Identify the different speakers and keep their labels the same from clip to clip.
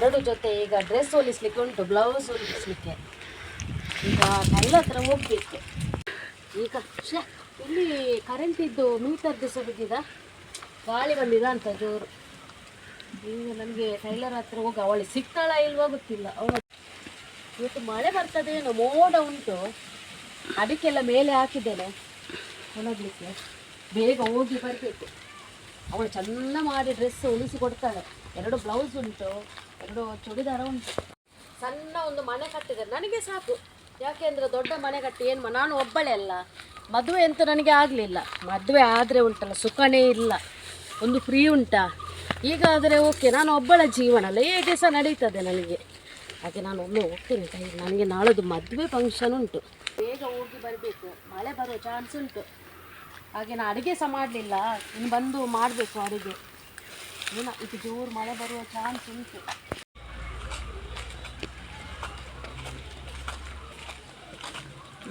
Speaker 1: ಎರಡು ಜೊತೆ ಈಗ ಡ್ರೆಸ್ ಹೊಲಿಸ್ಲಿಕ್ಕೆ ಉಂಟು ಬ್ಲೌಸ್ ಹೊಲಿಸ್ಲಿಕ್ಕೆ. ಈಗ ಟೈಲ್ ಹತ್ರ ಹೋಗ್ಬೇಕು. ಈಗ ಇಲ್ಲಿ ಕರೆಂಟ್ ಇದ್ದು ಮೀಟರ್ದು ಸಹ ಬಿದ್ದಿದ? ಗಾಳಿ ಬಂದಿದ ಅಂತ ಜೋರು. ಈಗ ನನಗೆ ಟೈಲರ್ ಹತ್ರ ಹೋಗಿ ಅವಳು ಸಿಗ್ತಾಳ ಇಲ್ವಾ ಗೊತ್ತಿಲ್ಲ. ಅವಳು ಇವತ್ತು ಮಳೆ ಬರ್ತದೇನೋ, ಮೋಡ ಉಂಟು. ಅದಕ್ಕೆಲ್ಲ ಮೇಲೆ ಹಾಕಿದ್ದೇನೆ ಒಣಗ್ಲಿಕ್ಕೆ ಬೇಗ ಹೋಗಿ ಬರಬೇಕು. ಅವಳು ಚೆಂದ ಮಾಡಿ ಡ್ರೆಸ್ ಉಳಿಸಿ ಕೊಡ್ತಾಳೆ. ಎರಡು ಬ್ಲೌಸ್ ಉಂಟು. ಎರಡು ಚೂಡಿದಾರ ಉಂಟು. ಸಣ್ಣ ಒಂದು ಮನೆ ಕಟ್ಟಿದ್ದಾರೆ. ನನಗೆ ಸಾಕು. ಯಾಕೆಂದ್ರೆ ದೊಡ್ಡ ಮನೆ ಕಟ್ಟಿ ಏನು ನಾನು ಒಬ್ಬಳೆ ಅಲ್ಲ. ಮದುವೆ ಅಂತೂ ನನಗೆ ಆಗಲಿಲ್ಲ. ಮದುವೆ ಆದರೆ ಉಂಟಲ್ಲ, ಸುಖನೇ ಇಲ್ಲ. ಒಂದು ಫ್ರೀ ಉಂಟಾ? ಈಗ ಆದರೆ ಓಕೆ ನಾನು ಒಬ್ಬಳ ಜೀವನ ಅಲ್ಲ. ಹೇಗೆ ಸಹ ನಡೀತದೆ ನನಗೆ? ಹಾಗೆ ನಾನು ಒಮ್ಮೆ ಹೋಗ್ತೇನೆ. ಕೈ, ನನಗೆ ನಾಳದು ಮದುವೆ ಫಂಕ್ಷನ್ ಉಂಟು. ಬೇಗ ಹೋಗಿ ಬರಬೇಕು. ಮಳೆ ಬರೋ ಚಾನ್ಸ್ ಉಂಟು. ಹಾಗೆ ನಾನು ಅಡುಗೆ ಸಹ ಮಾಡಲಿಲ್ಲ. ಇನ್ನು ಬಂದು ಮಾಡಬೇಕು ಅಡುಗೆ. ಏನೋ ಇದು ಜೋರು ಮಳೆ ಬರುವ ಚಾನ್ಸ್ ಉಂಟು.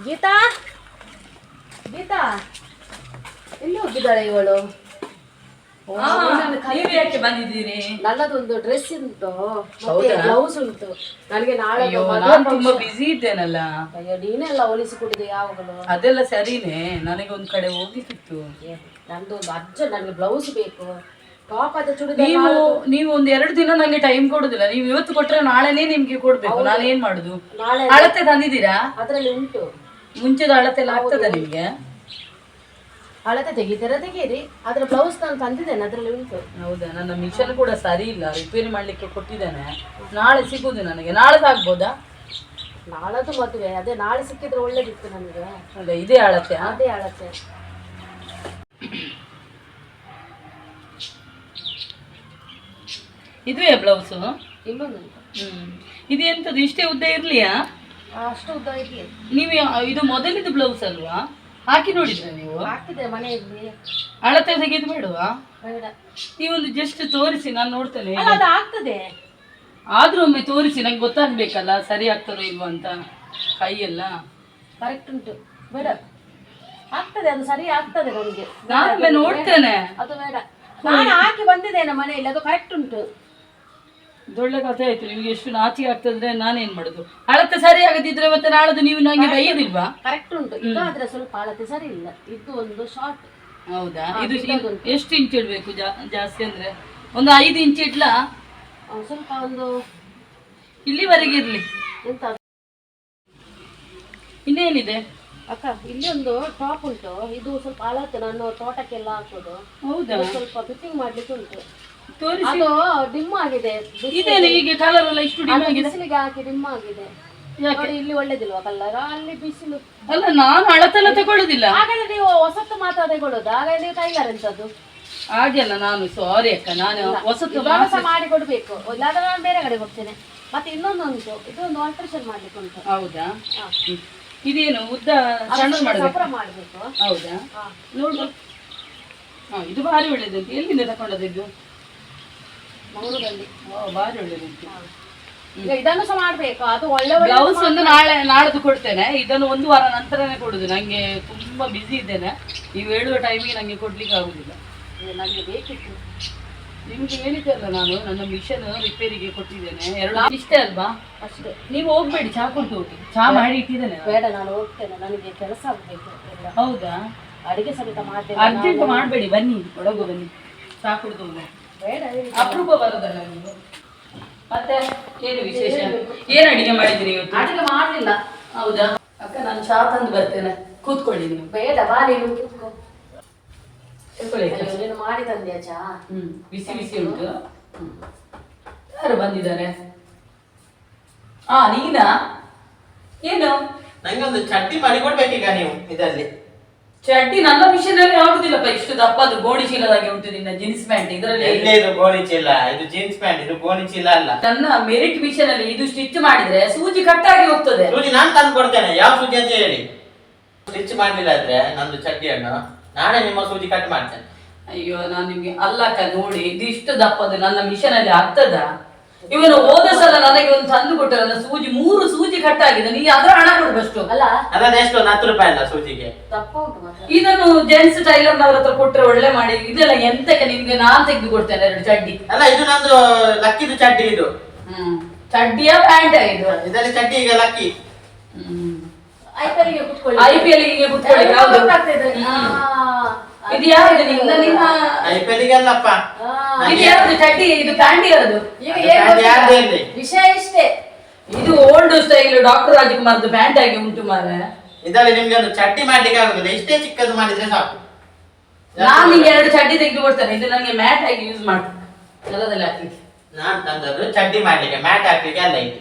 Speaker 1: ಗೀತಾ? ಗೀತಾ? ಎಲ್ಲಿ ಹೋಗಿದ್ದಾಳೆ ಇವಳು?
Speaker 2: ಬಂದಿದ್ದೀರಿ?
Speaker 1: ನನ್ನದೊಂದು ಡ್ರೆಸ್ ಉಂಟು. ಮತ್ತೆ ಬ್ಲೌಸ್ ಉಂಟು. ನನಗೆ ನಾಳೆ ಮದುವೆ
Speaker 2: ನಾನು ತುಂಬಾ. ಬಿಸಿ ಇದ್ದೇನಲ್ಲ?
Speaker 1: ಅಯ್ಯೋ ನೀನೆಲ್ಲ ಹೊಲಿಸಿ ಕೊಡಿದೆ ಯಾವಾಗಲೂ.
Speaker 2: ಅದೆಲ್ಲ ಸರಿನೇ. ನನಗೆ ಒಂದ್ ಕಡೆ ಹೋಗ್ಲಿಕ್ಕಿತ್ತು.
Speaker 1: ನಂದು ಒಂದು ಅರ್ಜೆಂಟ್ ನನಗೆ ಬ್ಲೌಸ್ ಬೇಕು.
Speaker 2: ನೀವು ನೀವು ಒಂದ್ ಎರಡು ದಿನ ನಂಗೆ ಟೈಮ್ ಕೊಡುದಿಲ್ಲ. ನೀವು ಇವತ್ತು ಕೊಟ್ರೆ ನಾಳೆನೇ ನಿಮ್ಗೆ ಕೊಡ್ಬೇಕು. ನಾನು ಏನ್ ಮಾಡುದು? ಅಳತೆ ತಂದಿದ್ದೀರಾ?
Speaker 1: ಅದರಲ್ಲಿ ಉಂಟು.
Speaker 2: ಮುಂಚೆದ ಅಳತೆ ಎಲ್ಲ ಆಗ್ತದ ನಿಮ್ಗೆ?
Speaker 1: ಅಳತೆ ತೆಗಿತೀರ? ತೆಗೀರಿ. ಅದ್ರ ಬ್ಲೌಸ್ ನಾನು ತಂದಿದ್ದೇನೆ ಅದರಲ್ಲಿ ಉಂಟು.
Speaker 2: ಹೌದಾ? ನನ್ನ ಮಿಷನ್ ಕೂಡ ಸರಿ ಇಲ್ಲ. ರಿಪೇರಿ ಮಾಡ್ಲಿಕ್ಕೆ ಕೊಟ್ಟಿದ್ದೇನೆ. ನಾಳೆ ಸಿಗುದು ನನಗೆ. ನಾಳೆ ಆಗ್ಬೋದಾ
Speaker 1: ನಾಳದು ಮದುವೆ. ಅದೇ ನಾಳೆ ಸಿಕ್ಕಿದ್ರೆ ಒಳ್ಳೇದಿತ್ತು ನನಗೆ.
Speaker 2: ಅದೇ ಇದೇ ಅಳತೆ
Speaker 1: ಅದೇ ಅಳತೆ.
Speaker 2: ಇದುವೇ ಬ್ಲೌಸು ಹ್ಮ್. ಇದು ಎಂತದು? ಇಷ್ಟೇ ಉದ್ದ ಇರ್ಲಿಯಾ?
Speaker 1: ಅಷ್ಟು ಉದ್ದ ಇರಲಿ
Speaker 2: ನೀವು ಇದು ಮೊದಲಿದ್ದು ಬ್ಲೌಸ್ ಅಲ್ವಾ? ಹಾಕಿ ನೋಡಿದ್ರೆ ನೀವು?
Speaker 1: ಹಾಕಿದೆ ಮನೆಯಲ್ಲಿ.
Speaker 2: ಅಳತೆ ತೆಗೆದು ಬೇಡವಾ?
Speaker 1: ಬೇಡ.
Speaker 2: ನೀವೊಂದು ಜಸ್ಟ್ ತೋರಿಸಿ ನಾನು ನೋಡ್ತೇನೆ.
Speaker 1: ಅಲ್ಲ ಅದು ಆಗ್ತದೆ.
Speaker 2: ಆದ್ರೂ ಒಮ್ಮೆ ತೋರಿಸಿ ನಂಗೆ ಗೊತ್ತಾಗ್ಬೇಕಲ್ಲ ಸರಿ ಆಗ್ತದೋ ಇಲ್ವಾ ಅಂತ. ಕೈಯೆಲ್ಲ.
Speaker 1: ಕರೆಕ್ಟ್ ಉಂಟು. ಬೇಡ. ಆಗ್ತದೆ ಅದು ಸರಿ ಆಗ್ತದೆ ನನಗೆ.
Speaker 2: ನಾನು ನೋಡ್ತೇನೆ.
Speaker 1: ಅದು ಬೇಡ. ನಾನು ಹಾಕಿ ಬಂದಿದ್ದೇನೆ ಮನೆಯಲ್ಲಿ ಅದು ಕರೆಕ್ಟ್ ಉಂಟು.
Speaker 2: ದೊಡ್ಡ ಕಥೆ ಆಯ್ತು ನಿಮ್ಗೆ ಎಷ್ಟು ನಾಚಿಕೆ ಆಗ್ತದ್ರೆ ನಾನೇನ್ ಮಾಡುದು? ಅಳತೆ ಸರಿ ಆಗದಿದ್ರೆ ಮತ್ತೆ ನಾಳದು ನೀವು ನಂಗೆ ಬೈಯೋದಿಲ್ವಾ?
Speaker 1: ಕರೆಕ್ಟ್ ಉಂಟು. ಇದಾದ್ರೆ ಸ್ವಲ್ಪ ಅಳತೆ ಸರಿ ಇಲ್ಲ. ಇದು ಒಂದು ಶಾರ್ಟ್
Speaker 2: ಹೌದಾ? ಇದು ಎಷ್ಟು ಇಂಚ್ ಇಡ್ಬೇಕು ಜಾಸ್ತಿ ಅಂದ್ರೆ? ಒಂದು ಐದು ಇಂಚ್ ಇಡ್ಲ?
Speaker 1: ಸ್ವಲ್ಪ ಒಂದು
Speaker 2: ಇಲ್ಲಿವರೆಗೆ ಇರ್ಲಿ.
Speaker 1: ಎಂತ?
Speaker 2: ಇನ್ನೇನಿದೆ?
Speaker 1: ಅಕ್ಕ ಇಲ್ಲಿ ಒಂದು ಟಾಪ್ ಉಂಟು. ಇದು ಸ್ವಲ್ಪ ಅಳತೆ ನಾನು ತೋಟಕ್ಕೆಲ್ಲ ಹಾಕೋದು.
Speaker 2: ಹೌದಾ?
Speaker 1: ಸ್ವಲ್ಪ ಫಿಟ್ಟಿಂಗ್ ಮಾಡ್ಲಿಕ್ಕೆ ಉಂಟು. ಅದು ಡಿಮ್ ಆಗಿದೆ
Speaker 2: ಇದೇನೆ ಹೀಗೆ ಕಲರ್ ಎಲ್ಲ ಇಷ್ಟು ಡಿಮ್ ಆಗಿದೆ
Speaker 1: ಬಿಸಿಲಿಗೆ ಹಾಕಿ ಡಿಮ್ ಆಗಿದೆ ನೋಡಿ ಇಲ್ಲಿ ಒಳ್ಳೇದಿಲ್ವಾ ಕಲ್ಲರ್ ಅಲ್ಲಿ ಬಿಸಿಲು.
Speaker 2: ಅಲ್ಲ ನಾನು ಅಳತೆಲ್ಲ ತಗೊಳ್ಳುದಿಲ್ಲ.
Speaker 1: ಹಾಗಾದ್ರೆ ನೀವು ಹೊಸತ್ತು ಮಾತ್ರ ತಗೊಳ್ಳೋದು. ಹಾಗಾದ್ರೆ ನೀವು ಟೈಲರ್ ಎಂತದ್ದು?
Speaker 2: ಹಾಗೆಲ್ಲ ನಾನು ಸಾರಿ ಅಕ್ಕ ನಾನು ಹೊಸತು
Speaker 1: ಇದನ್ನು ಸಹ ಮಾಡಿ ಕೊಡ್ಬೇಕು. ಇಲ್ಲಾಂದ್ರೆ ನಾನು ಬೇರೆ ಕಡೆ ಕೊಡ್ತೇನೆ ಮತ್ತೆ ಇನ್ನೊಂದು ಉಂಟು ಇದು ಒಂದು ಆಲ್ಟ್ರೇಷನ್ ಮಾಡ್ಲಿಕ್ಕೆ ಉಂಟು.
Speaker 2: ಹೌದಾ?
Speaker 1: ಹಾ.
Speaker 2: ಹ್ಮ್. ಇದೇನು ಉದ್ದ ಸಣ್ಣ ಮಾಡಬೇಕು?
Speaker 1: ಸಪುರ ಮಾಡ್ಬೇಕು.
Speaker 2: ಹೌದಾ?
Speaker 1: ಹಾ.
Speaker 2: ನೋಡು ಹಾ ಇದು ಭಾರಿ ಒಳ್ಳೇದುಂಟು ಎಲ್ಲಿಂದ ತಗೊಂಡದ್ದು ಇದು?
Speaker 1: ಮಂಗಳೂರಲ್ಲಿ
Speaker 2: ಒಳ್ಳೇದುಂಟು
Speaker 1: ಈಗ ಇದನ್ನು ಸಹ ಮಾಡ್ಬೇಕು. ಅದು ಒಳ್ಳೆ ಒಳ್ಳೆ
Speaker 2: ಬ್ಲೌಸ್ ಒಂದು ನಾಳೆ ನಾಳ್ದು ಕೊಡ್ತೇನೆ. ಇದನ್ನು ಒಂದು ವಾರ ನಂತರನೇ ಕೊಡುದು. ನಂಗೆ ತುಂಬಾ ಬಿಸಿ ಇದ್ದೇನೆ. ನೀವು ಹೇಳುವ ಟೈಮಿಗೆ ನಂಗೆ ಕೊಡ್ಲಿಕ್ಕೆ ಆಗುದಿಲ್ಲ.
Speaker 1: ನನಗೆ ಬೇಕಿತ್ತು.
Speaker 2: ನಿಮ್ಗೆ ಹೇಳಿದ್ದಲ್ಲ ನಾನು ನನ್ನ ಮಿಷನ್ ರಿಪೇರಿಗೆ ಕೊಟ್ಟಿದ್ದೇನೆ. ಎರಡು ಇಷ್ಟೇ ಅಲ್ವಾ?
Speaker 1: ಅಷ್ಟೇ.
Speaker 2: ನೀವು ಹೋಗ್ಬೇಡಿ ಚಾ ಕೊಟ್ಟು ಹೋಗಿ. ಚಾ ಮಾಡಿ ಇಟ್ಟಿದ್ದೇನೆ
Speaker 1: ಬೇಡ ನಾನು ಹೋಗ್ತೇನೆ. ನನಗೆ ಕೆಲಸ ಆಗಬೇಕು ಎಲ್ಲ.
Speaker 2: ಹೌದಾ?
Speaker 1: ಅಡಿಗೆ ಸಮೇತ ಮಾಡ್ತೇನೆ
Speaker 2: ಅರ್ಜೆಂಟ್ ಮಾಡಬೇಡಿ. ಬನ್ನಿ ಒಳಗು ಬನ್ನಿ. ಚಾ ಕುಡ್ದು ಹೋಗುವ. ಅಪರೂಪ ಬರೋದಲ್ಲ ನೀವು? ಮತ್ತೆ ಏನು ವಿಶೇಷ? ಏನು ಅಡಿಗೆ ಮಾಡಿದ್ರಿ ಇವತ್ತು?
Speaker 1: ಅಡಿಗೆ ಮಾಡಲಿಲ್ಲ.
Speaker 2: ಹೌದಾ? ಅಕ್ಕ ನಾನು ಚಾ ತಂದು ಬರ್ತೇನೆ. ಕೂತ್ಕೊಳ್ಳಿ ನೀವು.
Speaker 1: ಬೇಡ ಬಾ ನೀನು ಕೂತ್ಕೋ. ನೀನು ಮಾಡಿ ತಂದೆಯ ಚಾ
Speaker 2: ಹ್ಮ್ ಬಿಸಿ ಬಿಸಿ ಉಂಟು. ಹ್ಮ್. ಯಾರು ಬಂದಿದ್ದಾರೆ? ಆ ನೀನಾ? ಏನು?
Speaker 3: ನಂಗೆ ಒಂದು ಚಟ್ನಿ ಮಾಡಿ ಕೊಡ್ಬೇಕೀಗ ನೀವು ಇದರಲ್ಲಿ.
Speaker 2: ಚಡ್ಡಿ ನನ್ನ ಮಿಷನ್ ಅಲ್ಲಿ ಆಗುದಿಲ್ಲಪ್ಪ ಇಷ್ಟು ದಪ್ಪದು ಗೋಣಿ ಚೀಲದಾಗೆ ಉಂಟು ನಿನ್ನ ಜೀನ್ಸ್ ಪ್ಯಾಂಟ್ ಇದರಲ್ಲಿ
Speaker 3: ಎಲ್ಲೇ ಇದು ಗೋಣಿ ಚೀಲ? ಇದು ಜೀನ್ಸ್ ಪ್ಯಾಂಟ್ ಇದು ಗೋಣಿ ಚೀಲ ಅಲ್ಲ.
Speaker 2: ನನ್ನ ಮೆರಿಟ್ ಮಿಷನ್ ಅಲ್ಲಿ ಇದು ಸ್ಟಿಚ್ ಮಾಡಿದ್ರೆ ಸೂಜಿ ಕಟ್ಟಾಗಿ ಹೋಗ್ತದೆ.
Speaker 3: ಸೂಜಿ ನಾನು ತಂದು ಕೊಡ್ತೇನೆ ಯಾವ ಸೂಜಿ ಅಂತ ಹೇಳಿ. ಸ್ಟಿಚ್ ಮಾಡಲಿಲ್ಲ ಆದ್ರೆ ನಂದು ಚಡ್ಡಿಯನ್ನು ನಾನೇ ನಿಮ್ಮ ಸೂಜಿ ಕಟ್ ಮಾಡ್ತೇನೆ.
Speaker 2: ಅಯ್ಯೋ ನಾನು ನಿಮ್ಗೆ ಅಲ್ಲಕ್ಕ ನೋಡಿ ಇದು ಇಷ್ಟು ದಪ್ಪದು ನನ್ನ ಮಿಷನ್ ಅಲ್ಲಿ ಆಗ್ತದ? ಇವನು ಹೋದ ಸಲ ನನಗೆ ಒಂದು ತಂದು ಕೊಟ್ಟರೆ ನನ್ನ ಸೂಜಿ ಮೂರು ಸೂಜಿ ಕಟ್ಟಾಗಿದೆ. ನೀ ಅದರ ಹಣ ಕೊಡ್ಬಷ್ಟು?
Speaker 1: ಅಲ್ಲ.
Speaker 3: ಅದನ್ನ ಎಷ್ಟು? ಒಂದು ಹತ್ತು ರೂಪಾಯಿ ಅಲ್ಲ ಸೂಜಿಗೆ.
Speaker 1: ತಪ್ಪ ಉಂಟು ಮಾತ್ರ.
Speaker 2: ಇದನ್ನು ಜೆಂಟ್ಸ್ ಟೈಲರ್ ನವರ ಹತ್ರ ಕೊಟ್ರೆ ಒಳ್ಳೆ ಮಾಡಿ. ಇದೆಲ್ಲ ಎಂತಕ್ಕೆ? ನಿಮ್ಗೆ ನಾನ್ ತೆಗೆದು ಕೊಡ್ತೇನೆ ಎರಡು ಚಡ್ಡಿ.
Speaker 3: ಅಲ್ಲ ಇದು ನಂದು ಲಕ್ಕಿದು ಚಡ್ಡಿ ಇದು.
Speaker 2: ಹ್ಮ್. ಚಡ್ಡಿಯ ಪ್ಯಾಂಟ್ ಇದು.
Speaker 3: ಇದರಲ್ಲಿ ಚಡ್ಡಿ ಈಗ ಲಕ್ಕಿ.
Speaker 2: ಹ್ಮ್.
Speaker 1: ಐಪಿಎಲ್ ಕುತ್ಕೊಳ್ಳಿ.
Speaker 2: ಐ ಪಿ ಎಲ್ಗೆ ಕುತ್ಕೊಳ್ಳಿ ಯಾವ್ದು
Speaker 1: ಗೊತ್ತಾಗ್ತದೆ. ಆ,
Speaker 2: ಇದು ಯಾವ್ದು ನಿಮ್ಮ
Speaker 3: ಐಪೆಲಿಗೆಲ್ಲಪ್ಪ
Speaker 1: ಆ.
Speaker 2: ಇದು ಯಾವ್ದು? ಚಡ್ಡಿ? ಇದು ಪ್ಯಾಂಟಿ ಯಾವ್ದು
Speaker 1: ಈಗ ಏನ್
Speaker 3: ಇರ್ಲಿ.
Speaker 1: ವಿಷಯ ಇಷ್ಟೇ.
Speaker 2: ಇದು ಓಲ್ಡ್ ಸ್ಟೈಲ್ ಡಾಕ್ಟರ್ ರಾಜಕುಮಾರ್ದು ಪ್ಯಾಂಟ್ ಆಗಿ ಉಂಟು ಮಾರೆ
Speaker 3: ಇದರಲ್ಲಿ ನಿಮ್ಗೆ ಒಂದು ಚಡ್ಡಿ ಮಾಡ್ಲಿಕ್ಕೆ ಆಗುದಿಲ್ಲ. ಇಷ್ಟೇ ಚಿಕ್ಕದು ಮಾಡಿದ್ರೆ ಸಾಕು.
Speaker 2: ನಾನು ನಿಂಗೆ ಎರಡು ಚಡ್ಡಿ ತೆಗೆದು ಕೊಡ್ತೇನೆ. ಇದು ನನಗೆ ಮ್ಯಾಟ್ ಆಗಿ ಯೂಸ್ ಮಾಡ್ತೇನೆ. ನೆಲದಲ್ಲಿ ಹಾಕ್ಲಿಕ್ಕೆ.
Speaker 3: ನಾನು ತಂದದ್ದು ಚಡ್ಡಿ ಮಾಡ್ಲಿಕ್ಕೆ. ಮ್ಯಾಟ್ ಹಾಕ್ಲಿಕ್ಕೆ ಅಲ್ಲ ಇದು.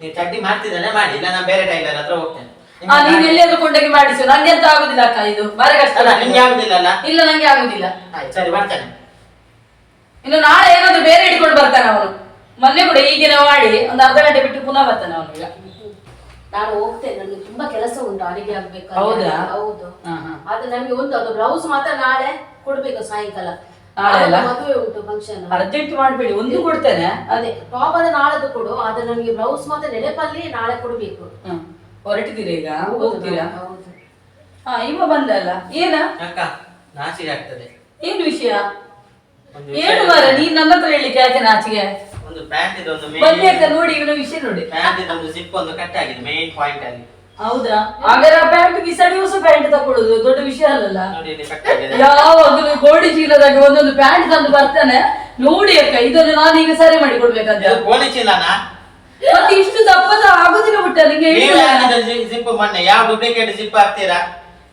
Speaker 3: ನೀವು ಚಡ್ಡಿ ಮಾಡ್ತಿದ್ದಾನೆ ಮಾಡಿ. ಇಲ್ಲ ನಾನು ಬೇರೆ ಟೈಲರ್ ಹತ್ರ ಹೋಗ್ತೇನೆ.
Speaker 2: ಆ ನೀನ್ ಎಲ್ಲಿಯಾದ್ರೂ ಕೊಂಡೋಗಿ ಮಾಡಿಸು. ನಂಗೆ ಅಂತ ಆಗುದಿಲ್ಲ ಅಕ್ಕ ಇದು? ಬಾರಿ ಕಷ್ಟ
Speaker 3: ಅಲ್ಲ ನಿಮ್ಗೆ ಆಗುದಿಲ್ಲ ಅಲ್ಲ?
Speaker 2: ಇಲ್ಲ ನಂಗೆ ಆಗುದಿಲ್ಲ.
Speaker 3: ಆಯ್ತು ಸರಿ ಬರ್ತೇನೆ.
Speaker 2: ಇನ್ನು ನಾಳೆ ಏನಾದ್ರು ಬೇರೆ ಇಟ್ಕೊಂಡು ಬರ್ತಾನೆ ಅವನು. ಮೊನ್ನೆ ಕೂಡ ಈಗಿನ ಮಾಡಿ ಒಂದು ಅರ್ಧ ಗಂಟೆ ಬಿಟ್ಟು ಪುನಃ ಬರ್ತಾನೆ ಅವನು
Speaker 1: ನಾನು ಹೋಗ್ತೇನೆ. ನನಗೆ ತುಂಬಾ ಕೆಲಸ ಉಂಟು ಅಡಿಗೆ ಆಗ್ಬೇಕು
Speaker 2: ಹೌದಾ?
Speaker 1: ಹೌದು.
Speaker 2: ಹಾ,
Speaker 1: ನನಗೆ ಒಂದು ಅದು ಬ್ಲೌಸ್ ಮಾತ್ರ ನಾಳೆ ಕೊಡ್ಬೇಕು ಸಾಯಂಕಾಲ.
Speaker 2: ನಾಳೆ ಅಲ್ಲ?
Speaker 1: ಮದುವೆ ಉಂಟು ಫಂಕ್ಷನ್
Speaker 2: ಅರ್ಜೆಂಟ್ ಮಾಡ್ಬೇಡಿ ಒಂದು ಕೊಡ್ತೇನೆ.
Speaker 1: ಅದೇ ಟಾಪ್ ಅದ ನಾಳೆದು ಕೊಡು. ಅದು ನನಗೆ ಬ್ಲೌಸ್ ಮಾತ್ರ ನೆನಪಲ್ಲಿ ನಾಳೆ ಕೊಡ್ಬೇಕು.
Speaker 2: ಹ್ಮ್. ಹೊರಟಿದ್ದೀರಾ ಈಗ? ಹೋಗ್ತೀರಾ? ಹಾ ಇವ ಬಂದಲ್ಲ ಏನ?
Speaker 3: ಅಕ್ಕ ನಾಚಿಗೆ ಆಗ್ತದೆ.
Speaker 2: ಏನು ವಿಷಯ?
Speaker 3: ಒಂದು
Speaker 2: ಏನು
Speaker 3: ವಿಷಯ
Speaker 2: ಮಾರ ನೀನ್ ನನ್ನ ಹತ್ರ ಹೇಳಿಕ್ಕೆ ಯಾಕೆ ನಾಚಿಗೆ
Speaker 3: ಒಂದು ಪ್ಯಾಂಟ್ ಇದೊಂದು
Speaker 2: ಬನ್ನಿ ಅಕ್ಕ ನೋಡಿ ಇವನ ವಿಷಯ ನೋಡಿ.
Speaker 3: ಪ್ಯಾಂಟ್ ಇದೊಂದು ಜಿಪ್ ಒಂದು ಕಟ್ ಆಗಿದೆ ಮೇನ್ ಪಾಯಿಂಟ್ ಅಲ್ಲಿ.
Speaker 2: ಹೌದಾ? ಹಾಗಾದ್ರೆ ಆ ಪ್ಯಾಂಟ್ ಬಿಸಾಡಿ ಹೊಸ ಪ್ಯಾಂಟ್ ತಕೊಳ್ಳುದು ದೊಡ್ಡ ವಿಷಯ ಅಲ್ಲಲ್ಲ?
Speaker 3: ನೋಡಿ ಇಲ್ಲಿ ಕಟ್ ಆಗಿದೆ.
Speaker 2: ಯಾವಾಗಲೂ ಗೋಡಿ ಚೀಲದಾಗ ಒಂದೊಂದು ಪ್ಯಾಂಟ್ ತಂದು ಬರ್ತಾನೆ. ನೋಡಿ ಅಕ್ಕ ಇದನ್ನು ನಾನು ಈಗ ಸರಿ ಮಾಡಿ ಕೊಡ್ಬೇಕಂತ
Speaker 3: ಇದು ಗೋಣಿ ಚೀಲನಾ?
Speaker 2: ಮತ್ತೆ ಇಷ್ಟು ದಪ್ಪದ ಆಗುದಿಲ್ಲ ಬಿಟ್ಟ ನಿಂಗೆ
Speaker 3: ನೀವು. ಯಾಕಿದ್ರೆ ಜಿಪ್ ಮೊನ್ನೆ ಯಾವ ಡೂಪ್ಲಿಕೇಟ್ ಜಿಪ್ ಹಾಕ್ತೀರಾ?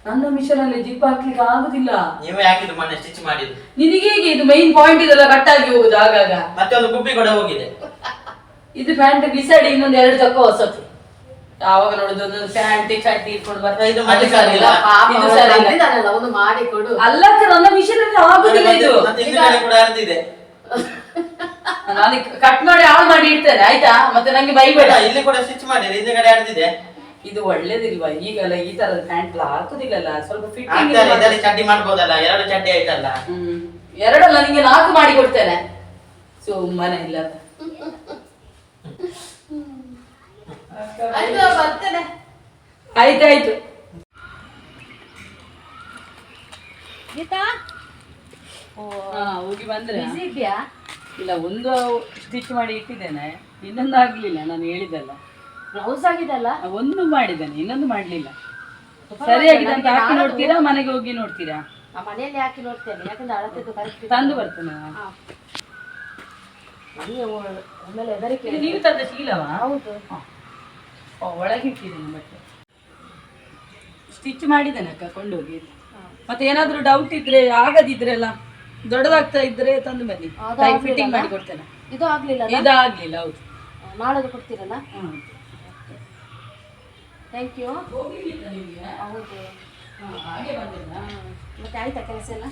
Speaker 2: ನನ್ನ ಮಿಷನ್ ಅಲ್ಲಿ ಜಿಪ್ ಹಾಕ್ಲಿಕ್ಕೆ ಆಗುದಿಲ್ಲ.
Speaker 3: ನೀವೇ ಹಾಕಿದ್ದು ಮೊನ್ನೆ ಸ್ಟಿಚ್ ಮಾಡಿದ್ದು.
Speaker 2: ನಿನಗೆ ಹೇಗೆ ಇದು ಮೈನ್ ಪಾಯಿಂಟ್ ಇದೆಲ್ಲ ಕಟ್ ಆಗಿ ಹೋಗುದು ಆಗಾಗ?
Speaker 3: ಮತ್ತೆ ಒಂದು ಗುಬ್ಬಿ ಕೂಡ ಹೋಗಿದೆ.
Speaker 2: ಇದು ಪ್ಯಾಂಟ್ ಬಿಸಾಡಿ ಇನ್ನೊಂದು ಎರಡು ಚೊಕ್ಕ ಹೊಸತು. ಯಾವಾಗ ನೋಡುದು ಒಂದು ಪ್ಯಾಂಟ್ ಚಡ್ಡಿ ಇಟ್ಕೊಂಡು ಬರ್ತಾ
Speaker 3: ಇದು ಮತ್ತೆ
Speaker 2: ಸರಿ ಇಲ್ಲ ಇದು ಸರಿ ಇಲ್ಲ
Speaker 1: ಬಂದಿದ್ದಾನಲ್ಲ, ಒಂದು ಮಾಡಿ ಕೊಡು.
Speaker 2: ಅಲ್ಲಕ್ಕ ನನ್ನ ಮಿಷನ್ ಅಲ್ಲಿ ಆಗುದಿಲ್ಲ ಇದು.
Speaker 3: ಮತ್ತೆ ಹಿಂದ್ಗಡೆ ಕೂಡ ಹರಿದಿದೆ
Speaker 2: ನಾನು ಕಟ್ ಮಾಡಿ ಆನ್ ಮಾಡಿ ಇಡ್ತೇನೆ ಆಯ್ತಾ? ಮತ್ತೆ ನಂಗೆ ಬೈಬೇಡ
Speaker 3: ಇಲ್ಲಿ ಕೂಡ ಸ್ಟಿಚ್ ಮಾಡಿರಿ ಕಡೆ ಹರಿದಿದೆ
Speaker 2: ಇದು ಒಳ್ಳೇದಿಲ್ವಾ? ಈಗಲ್ಲ ಈ ತರದ ಪ್ಯಾಂಟ್ ಎಲ್ಲ ಹಾಕುದಿಲ್ಲಲ್ಲ ಸ್ವಲ್ಪ ಫಿಟ್ಟಿಂಗ್
Speaker 3: ಚಡ್ಡಿ ಮಾಡ್ಬೋದಲ್ಲ ಎರಡು ಚಡ್ಡಿ ಆಯ್ತಲ್ಲ?
Speaker 2: ಹ್ಮ್. ಎರಡಲ್ಲ ನಿಂಗೆ ನಾಲ್ಕು ಮಾಡಿ ಕೊಡ್ತೇನೆ. ಸುಮ್ಮನೆ ಇಲ್ಲ. ಆಯ್ತಾಯ್ತು.
Speaker 1: ಗೀತಾ?
Speaker 2: ಹೋಗಿ ಬಂದ್ರೆ?
Speaker 1: ಬಿಸಿ ಇದೆಯಾ
Speaker 2: ಇಲ್ಲ ಒಂದು ಸ್ಟಿಚ್ ಮಾಡಿ ಇಟ್ಟಿದ್ದೇನೆ ಇನ್ನೊಂದು ಆಗ್ಲಿಲ್ಲ ನಾನು ಹೇಳಿದಲ್ಲ
Speaker 1: ಬ್ಲೌಸ್ ಆಗಿದೆಲ್ಲ
Speaker 2: ಒಂದು ಮಾಡಿದ್ದೇನೆ ಇನ್ನೊಂದು ಮಾಡ್ಲಿಲ್ಲ. ಸರಿಯಾಗಿದೆ ಅಂತ ಹಾಕಿ ನೋಡ್ತೀರಾ ಮನೆಗೆ ಹೋಗಿ ನೋಡ್ತೀರಾ?
Speaker 1: ಮನೆಯಲ್ಲಿ ಹಾಕಿ ನೋಡ್ತೇನೆ ಯಾಕಂದ್ರೆ ಅಳತೆದು ಕರೆಕ್ಟ್
Speaker 2: ತಂದು ಬರ್ತೇನೆ.
Speaker 1: ನನಗೆ ಆಮೇಲೆ ಹೆದರಿಕೆ
Speaker 2: ನೀವು ತಂದ ಶೀಲವಾ?
Speaker 1: ಹೌದು.
Speaker 2: ಒಳಗೆ ಇಟ್ಟಿದ್ದೇನೆ ಬಟ್ಟೆ ಸ್ಟಿಚ್ ಮಾಡಿದ್ದೇನೆ ಅಕ್ಕ ಕೊಂಡೋಗಿ. ಮತ್ತೆ ಏನಾದರೂ ಡೌಟ್ ಇದ್ರೆ ಆಗದಿದ್ರೆ ಎಲ್ಲ ದೊಡ್ಡದಾಗ್ತಾ ಇದ್ರೆ ತಂದು ಬನ್ನಿ.
Speaker 1: ಅದು
Speaker 2: ಫಿಟ್ಟಿಂಗ್? ಮಾಡಿ ಕೊಡ್ತೇನೆ
Speaker 1: ಇದು ಆಗ್ಲಿಲ್ಲ
Speaker 2: ಇದಾಗ್ಲಿಲ್ಲ ಹೌದು.
Speaker 1: ನಾಳೆ ಕೊಡ್ತೀರಲ್ಲ. Thank you? ಹೌದು.
Speaker 2: ಹಾ, ಹಾಗೆ ಬಂದಿಲ್ಲ
Speaker 1: ಮತ್ತೆ ಆಯ್ತಾ ಕೆಲಸ ಎಲ್ಲ?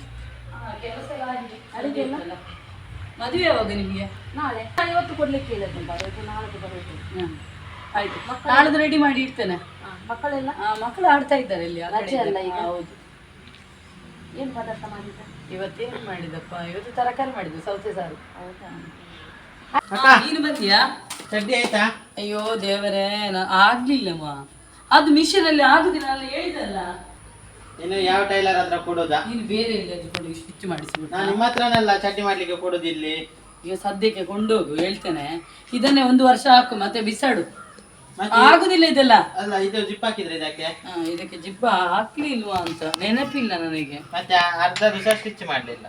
Speaker 2: ಕೆಲಸ ಎಲ್ಲ ಆಗಿದೆ.
Speaker 1: ಅಡುಗೆ ಎಲ್ಲ?
Speaker 2: ಮದುವೆ ಯಾವಾಗ ನಿಮ್ಗೆ?
Speaker 1: ನಾಳೆ. ನಾನು ಇವತ್ತು ಕೊಡ್ಲಿಕ್ಕೆ ಹೇಳಿದ್ನಪ್ಪ ಇವತ್ತು ನಾಳೆ ಬರೋದು.
Speaker 2: ಹ್ಮ್. ಆಯ್ತು. ನಾಳ್ದು ರೆಡಿ ಮಾಡಿ ಇಡ್ತೇನೆ.
Speaker 1: ಮಕ್ಕಳೆಲ್ಲ?
Speaker 2: ಆ, ಮಕ್ಕಳು ಆಡ್ತಾ ಇದ್ದಾರೆ ಇಲ್ಲಿ ಆ ಕಡೆ.
Speaker 1: ರಜೆ ಅಲ್ಲ. ಈಗ?
Speaker 2: ಹೌದು.
Speaker 1: ಏನು ಪದಾರ್ಥ ಮಾಡಿದ್ದ
Speaker 2: ಇವತ್ತೇನು ಮಾಡಿದಪ್ಪ? ಇವತ್ತು ತರಕಾರಿ ಮಾಡಿದ್ದು ಸೌತೆ ಸಾರು.
Speaker 1: ಹೌದಾ?
Speaker 3: ಅಕ್ಕ
Speaker 2: ನೀನು ಬಂದಿಯಾ?
Speaker 3: ಚಡ್ಡಿ ಆಯ್ತಾ?
Speaker 2: ಅಯ್ಯೋ ದೇವರೇ ನಾ ಆಗ್ಲಿಲ್ಲಮ್ಮ ಅದು ಮಿಷನ್ ಅಲ್ಲಿ ಆಗುದಿಲ್ಲ ಅಲ್ಲ ಹೇಳಿದಲ್ಲ
Speaker 3: ಇನ್ನು ಯಾವ ಟೈಲರ್ ಹತ್ರ ಕೊಡೋದಾ?
Speaker 2: ನೀನು ಬೇರೆ ಇಲ್ಲ ಕೊಡಿ ಸ್ಟಿಚ್ ಮಾಡಿಸ್ಬಿಟ್ಟು.
Speaker 3: ನಾನು ನಿಮ್ಮ ಹತ್ರನೆಲ್ಲ ಚಡ್ಡಿ ಮಾಡ್ಲಿಕ್ಕೆ ಕೊಡೋದಿಲ್ಲಿ. ಇಲ್ಲಿ
Speaker 2: ಈಗ ಸದ್ಯಕ್ಕೆ ಕೊಂಡೋಗು ಹೇಳ್ತೇನೆ. ಇದನ್ನೇ ಒಂದು ವರ್ಷ ಹಾಕು ಮತ್ತೆ ಬಿಸಾಡು. ಆಗುದಿಲ್ಲ ಇದೆಲ್ಲ.
Speaker 3: ಅಲ್ಲ ಇದು ಜಿಪ್ ಹಾಕಿದ್ರೆ ಇದಕ್ಕೆ
Speaker 2: ಹಾ, ಇದಕ್ಕೆ ಜಿಬ್ಬ ಹಾಕ್ಲಿಲ್ವಾ ಅಂತ ನೆನಪಿಲ್ಲ ನನಗೆ.
Speaker 3: ಮತ್ತೆ ಅರ್ಧ ದಿವಸ ಸ್ಟಿಚ್ ಮಾಡ್ಲಿಲ್ಲ.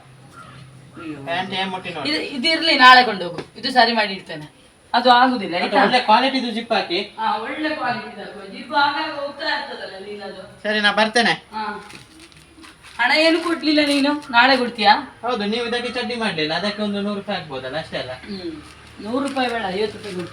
Speaker 2: ಅಯ್ಯೋ.
Speaker 3: ಪ್ಯಾಂಟ್ ಏನ್ ಮುಟ್ಟಿ ನೋಡಿ.
Speaker 2: ಇದು ಇದಿರ್ಲಿ ನಾಳೆ ಕೊಂಡೋಗು. ಇದು ಸರಿ ಮಾಡಿ ಇಡ್ತೇನೆ. ಅದು ಆಗುದಿಲ್ಲ
Speaker 3: ಮತ್ತೆ
Speaker 2: ಆಯ್ತಾ?
Speaker 3: ಒಳ್ಳೆ ಕ್ವಾಲಿಟಿದು ಜಿಪ್ ಹಾಕಿ.
Speaker 2: ಒಳ್ಳೆ ಕ್ವಾಲಿಟಿ ಜಿಬ್ಬ ಆಗಾಗ ಹೋಗ್ತಾ ಇರ್ತದಲ್ಲ ನೀನದು
Speaker 3: ಸರಿ ನಾ ಬರ್ತೇನೆ.
Speaker 2: ಹಾ. ಹಣ ಏನು ಕೊಡ್ಲಿಲ್ಲ ನೀನು? ನಾಳೆ ಕೊಡ್ತೀಯಾ?
Speaker 3: ಹೌದು ನೀವು ಇದಕ್ಕೆ ಚಡ್ಡಿ ಮಾಡ್ಲಿಲ್ಲ. ಅದಕ್ಕೆ ಒಂದು ನೂರು ರೂಪಾಯಿ ಆಗ್ಬೋದಲ್ಲ ಅಷ್ಟೇ ಅಲ್ಲ?
Speaker 2: ಹ್ಮ್. ನೂರು ರೂಪಾಯಿ ಬೇಡ ಐವತ್ತು ರೂಪಾಯಿ ಕೊಡು.